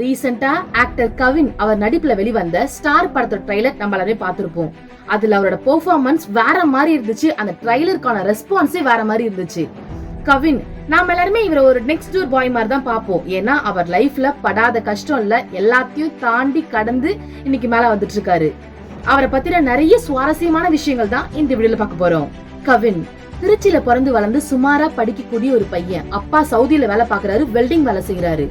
ரீசெண்டா ஆக்டர் கவின் அவர் நடிப்புல வெளிவந்த ஸ்டார் படத்தோட ட்ரைலர் நம்ம எல்லாருமே பார்த்திருப்போம். அதுல அவரோட பெர்ஃபார்மன்ஸ் வேற மாதிரி இருந்துச்சு. அந்த ட்ரைலருக்கான ரெஸ்பான்ஸே வேற மாதிரி இருந்துச்சு. கவின் நாம எல்லாருமே இவரை ஒரு நெக்ஸ்ட் டோர் பாய் மாதிரி தான் பார்ப்போம். ஏன்னா அவர் லைஃப்ல படாத கஷ்டம் இல்ல. எல்லாத்தையும் தாண்டி கடந்து இன்னைக்கு மேல வந்துட்டு இருக்காரு அவரை பத்தின நிறைய சுவாரஸ்யமான விஷயங்கள் தான் இந்த வீடியோல பார்க்க போறோம். கவின் திருச்சியில பிறந்து வளர்ந்து சுமாரா படிக்கக்கூடிய ஒரு பையன். அப்பா சவுதியில வேலை பாக்குறாரு வெல்டிங் வேலை செய்யறாரு.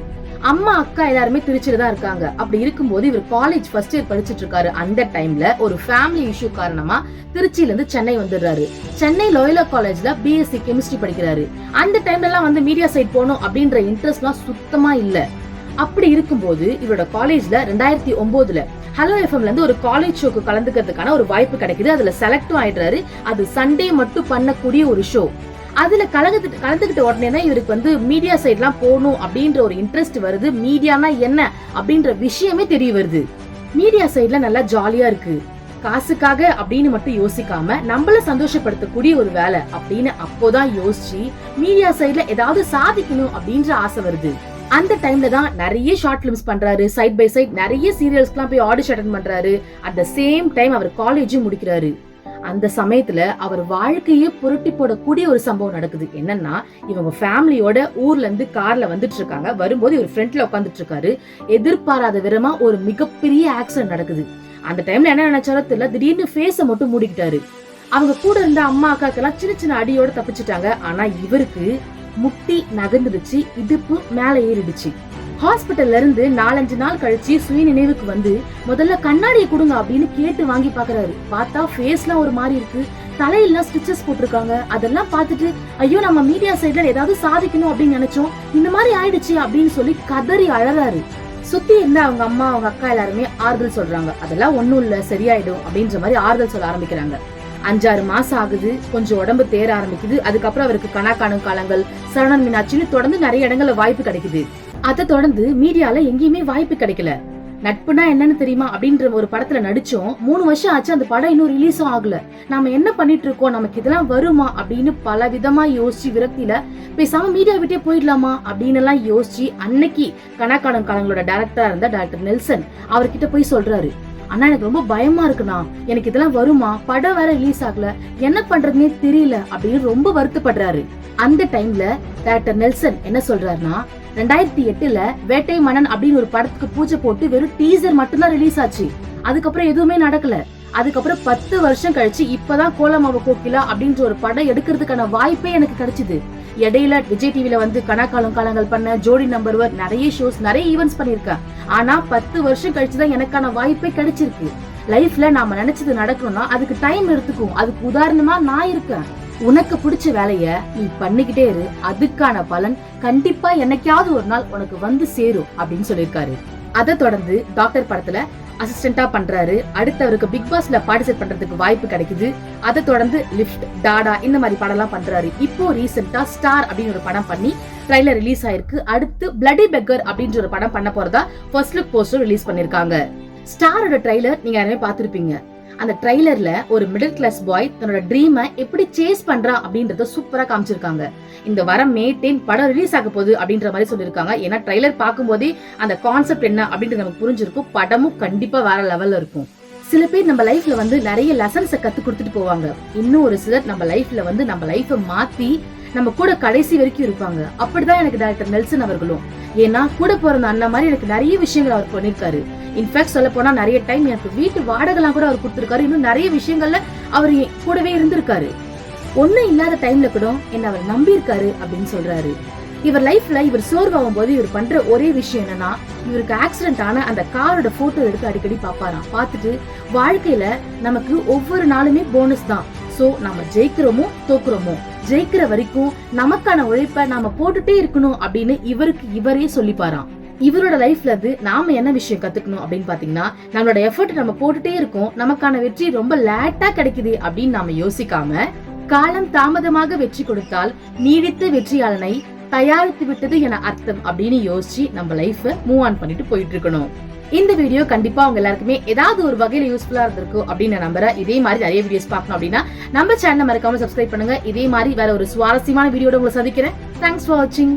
அம்மா அக்கா எல்லாருமே திருச்சியில தான் இருக்காங்க. அப்படி இருக்கும்போது இவர் காலேஜ் ஃபர்ஸ்ட் இயர் படிச்சிட்டு இருக்காரு. அந்த டைம்ல ஒரு ஃபேமிலி இஷ்யூ காரணமா திருச்சியில இருந்து சென்னை வந்துடுறாரு. சென்னை லோயலா காலேஜ்ல பிஎஸ்சி கெமிஸ்ட்ரி படிக்கிறாரு. அந்த டைம்ல எல்லாம் வந்து மீடியா சைட் போகணும் அப்படின்ற இன்ட்ரெஸ்ட்லாம் சுத்தமா இல்ல. அப்படி இருக்கும்போது இவரோட காலேஜ்ல ரெண்டாயிரத்தி ஒன்பதுல ஹலோ எஃப்எம்ல இருந்து ஒரு காலேஜ் ஷோக்கு கலந்துக்கிறதுக்கான ஒரு வாய்ப்பு கிடைக்குது. அதுல செலக்டும் ஆயிடுறாரு. அது சண்டே மட்டும் பண்ணக்கூடிய ஒரு ஷோ அதுல கலந்துட்டு கலந்துக்கிட்ட உடனே தான் இவருக்கு வந்து மீடியா சைட்லாம் போகணும் அப்படின்ற ஒரு இன்ட்ரெஸ்ட் வருது. மீடியானா என்ன அப்படின்ற விஷயமே தெரிய வருது. மீடியா சைட்ல நல்லா ஜாலியா இருக்கு. காசுக்காக அப்படின்னு மட்டும் யோசிக்காம நம்மள சந்தோஷப்படுத்தக்கூடிய ஒரு வேலை அப்படின்னு அப்போதான் யோசிச்சு மீடியா சைட்ல ஏதாவது சாதிக்கணும் அப்படின்ற ஆசை வருது. அந்த டைம்ல தான் நிறைய ஷார்ட் பிலிம்ஸ் பண்றாரு. சைட் பை சைட் நிறைய சீரியல்ஸ்க்குலாம் போய் ஆடிஷன் அட்டன் பண்றாரு. அட் த சேம் டைம் அவர் காலேஜும் முடிக்கிறாரு. அந்த சமயத்துல அவர் வாழ்க்கையே புரட்டி போடக்கூடிய ஒரு சம்பவம் நடக்குது. என்னன்னா இவங்க ஃபேமிலியோட ஊர்ல இருந்து கார்ல வந்துட்டு இருக்காங்க. வரும்போது இவர் ஃப்ரண்ட்ல உட்காந்துட்டு இருக்காரு. எதிர்பாராத விதமா ஒரு மிகப்பெரிய ஆக்சிடென்ட் நடக்குது. அந்த டைம்ல என்ன நினைச்சாலும் தெரியல. திடீர்னு ஃபேஸ மட்டும் மூடிக்கிட்டாரு. அவங்க கூட இருந்த அம்மா அக்காக்கெல்லாம் சின்ன சின்ன அடியோட தப்பிச்சிட்டாங்க. ஆனா இவருக்கு முட்டி நகர்ந்துடுச்சு இடுப்பு மேல ஏறிடுச்சு. ஹாஸ்பிட்டல்ல இருந்து நாலஞ்சு நாள் கழிச்சு சுய நினைவுக்கு வந்து முதல்ல கண்ணாடியை கொடுங்க அப்படின்னு கேட்டு வாங்கி பாக்குறாரு. பார்த்தா ஃபேஸ்லாம் ஒரு மாதிரி இருக்கு. தலையெல்லாம் ஸ்டிச்சஸ் போட்டிருக்காங்க. அதெல்லாம் பார்த்துட்டு ஐயோ நம்ம மீடியா சைட்ல ஏதாவது சாதிக்கணும் அப்படின்னு நினைச்சோம். இந்த மாதிரி ஆயிடுச்சு அப்படின்னு சொல்லி கதறி அழறாரு. சுத்தி இருந்த அவங்க அம்மா அவங்க அக்கா எல்லாருமே ஆறுதல் சொல்றாங்க. அதெல்லாம் ஒண்ணும் இல்ல சரியாயிடும் அப்படின்ற மாதிரி ஆறுதல் சொல்ல ஆரம்பிக்கிறாங்க. அஞ்சாறு மாசம் ஆகுது. கொஞ்சம் உடம்பு தேர ஆரம்பிக்குது. அதுக்கப்புறம் அவருக்கு கணக்கான காலங்கள் சரணன் மீனாட்சின்னு தொடர்ந்து நிறைய இடங்கள்ல வாய்ப்பு கிடைக்குது. அதை தொடர்ந்து மீடியால எங்கேயுமே வாய்ப்பு கிடைக்கல. நட்புனா என்னன்னு தெரியுமா? அப்படின்ற ஒரு படத்துல நடிச்சோம். மூணு வருஷம் ஆச்சு அந்த படம் இன்னும் ரிலீஸும் ஆகல. நாம என்ன பண்ணிட்டு இருக்கோம் நமக்கு இதெல்லாம் வருமா? அப்படின்னு பல விதமா யோசிச்சு விரக்தியில பேசாம மீடியா விட்டே போயிடலாமா? அப்படின்னு எல்லாம் யோசிச்சு அன்னைக்கு கணக்கான காலங்களோட டேரக்டரா இருந்த டாக்டர் நெல்சன் அவர்கிட்ட போய் சொல்றாரு. ஆனா எனக்கு ரொம்ப பயமா இருக்குண்ணா. எனக்கு இதெல்லாம் வருமா? படம் வேற ரிலீஸ் ஆகல. என்ன பண்றதுன்னே தெரியல. அப்படின்னு ரொம்ப வருத்தப்படுறாரு. அந்த டைம்ல டாக்டர் நெல்சன் என்ன சொல்றாருன்னா ரெண்டாயிரத்தி எட்டுல வேட்டை மன்னன் அப்படின்னு ஒரு படத்துக்கு பூஜை போட்டு வெறும் டீசர் மட்டும்தான் ரிலீஸ் ஆச்சு. அதுக்கப்புறம் எதுவுமே நடக்கல. அதுக்கப்புறம் பத்து வருஷம் கழிச்சு இப்பதான் கோலமாவ கோகிலா அப்படின்ற ஒரு படம் எடுக்கிறதுக்கான வாய்ப்பே எனக்கு கிடைச்சது. இடையில விஜய் டிவில வந்து கணக்காலம் காலங்கள் பண்ண ஜோடி நம்பர் ஒன் நிறைய ஷோஸ் நிறைய ஈவெண்ட்ஸ் பண்ணிருக்கேன் ஆனா பத்து வருஷம் கழிச்சுதான் எனக்கான வாய்ப்பே கிடைச்சிருக்கு. லைஃப்ல நாம நினைச்சது நடக்கணும்னா அதுக்கு டைம் எடுத்துக்கும் அதுக்கு உதாரணமா நான் இருக்கேன். உனக்கு பிடிச்ச வேலைய நீ பண்ணிக்கிட்டே இரு. அதுக்கான பலன் கண்டிப்பா என்னைக்காவது ஒரு நாள் உனக்கு வந்து சேரும் அப்படின்னு சொல்லியிருக்காரு. அதை தொடர்ந்து டாக்டர் படத்துல அசிஸ்டண்டா பண்றாரு. அடுத்து அவருக்கு பிக் பாஸ்ல பார்ட்டிசிபேட் பண்றதுக்கு வாய்ப்பு கிடைக்குது. அதை தொடர்ந்து லிஃப்ட் டாடா இந்த மாதிரி படம்லாம் பண்றாரு. இப்போ ரீசெண்டா ஸ்டார் அப்படின்னு ஒரு படம் பண்ணி ட்ரைலர் ரிலீஸ் ஆயிருக்கு. அடுத்து பிளடி பெக்கர் அப்படின்ற ஒரு படம் பண்ண போறதா ஃபர்ஸ்ட் லுக் போஸ்டர் ரிலீஸ் பண்ணிருக்காங்க. ஸ்டாரோட ட்ரைலர் நீங்க யாருமே பாத்திருப்பீங்க அந்த ட்ரைலர்ல ஒரு மிடில் கிளாஸ் பாய் தன்னோட ட்ரீமை எப்படி சேஸ் பண்றா அப்படின்றத சூப்பரா காமிச்சிருக்காங்க. இந்த வர மே டென் படம் ரிலீஸ் ஆக போகுது அப்படின்ற மாதிரி சொல்லியிருக்காங்க. ஏன்னா ட்ரைலர் பார்க்கும்போதே அந்த கான்செப்ட் என்ன அப்படின்றது நமக்கு புரிஞ்சிருக்கும். படமும் கண்டிப்பா வேற லெவல்ல இருக்கும். சில பேர் நம்ம லைஃப்ல வந்து நிறைய லெசன்ஸை கத்து கொடுத்துட்டு போவாங்க. இன்னும் ஒரு சிலர் நம்ம லைஃப்ல வந்து நம்ம லைஃபை மாத்தி நம்ம கூட கடைசி வரைக்கும் இருப்பாங்க. அப்படிதான் எனக்கு டாக்டர் நெல்சன் அவர்களும். ஏன்னா கூட பிறந்த அண்ணன் மாதிரி எனக்கு நிறைய விஷயங்கள் அவர் பண்ணிருக்காரு. இன்ஃபேக்ட் சொல்ல போனா நிறைய டைம் எனக்கு வீட்டு வாடகைலாம் கூட அவர் கொடுத்திருக்காரு. இன்னும் நிறைய விஷயங்கள்ல அவர் என் கூடவே இருந்திருக்காரு. ஒண்ணும் இல்லாத டைம்ல கூட என்ன அவர் நம்பியிருக்காரு அப்படின்னு சொல்றாரு. இவர் லைஃப்ல இவர் சோர்வாகும் போது இவர் பண்ற ஒரே விஷயம் என்னன்னா இவருக்கு ஆக்சிடென்ட் ஆன அந்த காரோட போட்டோ எடுத்து அடிக்கடி பாப்பாராம் பார்த்துட்டு வாழ்க்கையில நமக்கு ஒவ்வொரு நாளுமே போனஸ் தான். சோ நம்ம ஜெயிக்கிறோமோ தோக்குறோமோ ஜெயிக்கிற வரைக்கும் நமக்கான உழைப்ப நாம போட்டுட்டே இருக்கணும் அப்படின்னு இவருக்கு இவரே சொல்லிப்பாராம். இவரோட லைஃப்ல இருந்து நாம என்ன விஷயம் கத்துக்கணும் அப்படின்னு பாத்தீங்கன்னா நம்மளோட எஃபர்ட் நம்ம போட்டுட்டே இருக்கோம். நமக்கான வெற்றி ரொம்ப லேட்டா கிடைக்குது அப்படின்னு நாம யோசிக்காம காலம் தாமதமாக வெற்றி கொடுத்தால் நீடித்த வெற்றியாளனை தயாரித்து விட்டது என அர்த்தம் அப்படின்னு யோசிச்சு நம்ம லைஃப் மூவ் ஆன் பண்ணிட்டு போயிட்டு இருக்கணும். இந்த வீடியோ கண்டிப்பா உங்க எல்லாருக்குமே ஏதாவது ஒரு வகையில யூஸ்ஃபுல்லா இருந்திருக்கும் அப்படின்னு நான் நம்புறேன். இதே மாதிரி நிறைய வீடியோஸ் பார்க்கணும் அப்படின்னா நம்ம சேனல் மறக்காம சப்ஸ்கிரைப் பண்ணுங்க. இதே மாதிரி வேற ஒரு சுவாரஸ்யமான வீடியோட உங்களை சந்திக்கிறேன். தேங்க்ஸ் ஃபார் வாட்சிங்